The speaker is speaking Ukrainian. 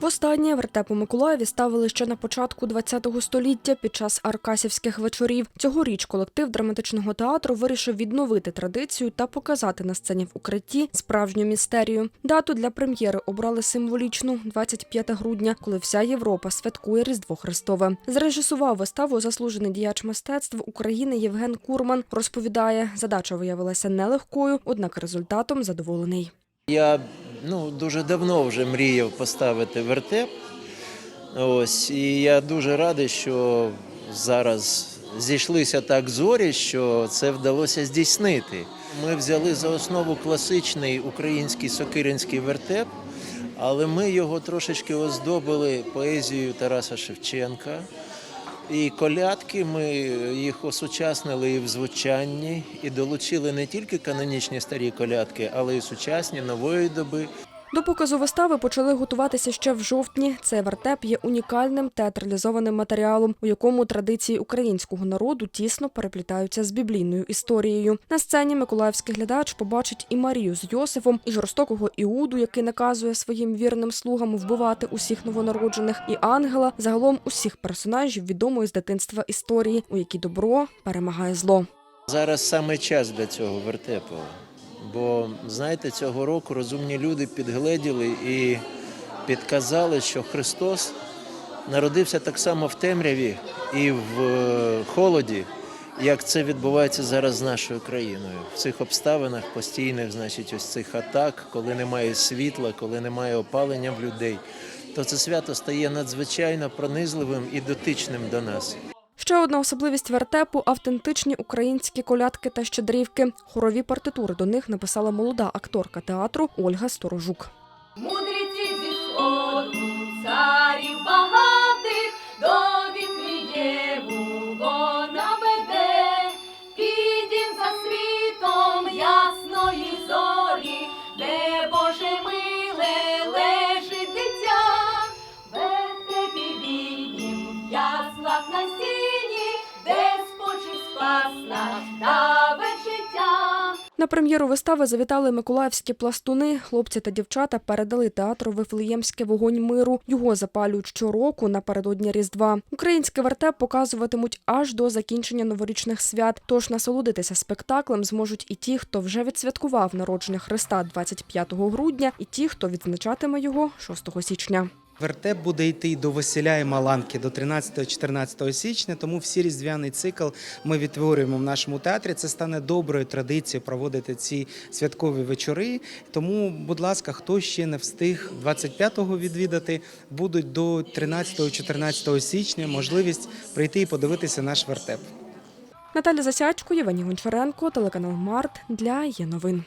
Востаннє вертеп у Миколаєві ставили ще на початку ХХ століття під час аркасівських вечорів. Цьогоріч колектив драматичного театру вирішив відновити традицію та показати на сцені в укритті справжню містерію. Дату для прем'єри обрали символічну 25 грудня, коли вся Європа святкує Різдво Христове. Зрежисував виставу заслужений діяч мистецтв України Євген Курман. Розповідає, задача виявилася нелегкою, однак результатом задоволений. Я ну, дуже давно вже мріяв поставити вертеп. Ось, і я дуже радий, що зараз зійшлися так зорі, що це вдалося здійснити. Ми взяли за основу класичний український сокиринський вертеп, але ми його трошечки оздобили поезією Тараса Шевченка. І колядки ми їх осучаснили і в звучанні, і долучили не тільки канонічні старі колядки, але й сучасні нової доби. До показу вистави почали готуватися ще в жовтні. Цей вертеп є унікальним театралізованим матеріалом, у якому традиції українського народу тісно переплітаються з біблійною історією. На сцені миколаївський глядач побачить і Марію з Йосифом, і жорстокого Іуду, який наказує своїм вірним слугам вбивати усіх новонароджених, і ангела, загалом усіх персонажів відомої з дитинства історії, у якій добро перемагає зло. Зараз саме час для цього вертепу. Бо знаєте, цього року розумні люди підгледіли і підказали, що Христос народився так само в темряві і в е, холоді, як це відбувається зараз з нашою країною. В цих обставинах постійних, значить, ось цих атак, коли немає світла, коли немає опалення в людей, то це свято стає надзвичайно пронизливим і дотичним до нас. Ще одна особливість вертепу автентичні українські колядки та щедрівки. Хорові партитури до них написала молода акторка театру Ольга Сторожук. Мудреці На прем'єру вистави завітали миколаївські пластуни. Хлопці та дівчата передали театру Вифлеємське вогонь миру. Його запалюють щороку напередодні Різдва. Український вертеп показуватимуть аж до закінчення новорічних свят. Тож насолодитися спектаклем зможуть і ті, хто вже відсвяткував народження Христа 25 грудня, і ті, хто відзначатиме його 6 січня. Вертеп буде йти до Василя і Маланки до 13-14 січня, тому всі різдвяний цикл ми відтворюємо в нашому театрі. Це стане доброю традицією проводити ці святкові вечори. Тому, будь ласка, хто ще не встиг 25-го відвідати, будуть до 13-14 січня можливість прийти і подивитися наш вертеп. Наталя Засячко, Євгеній Гончаренко, телеканал Март для є новин.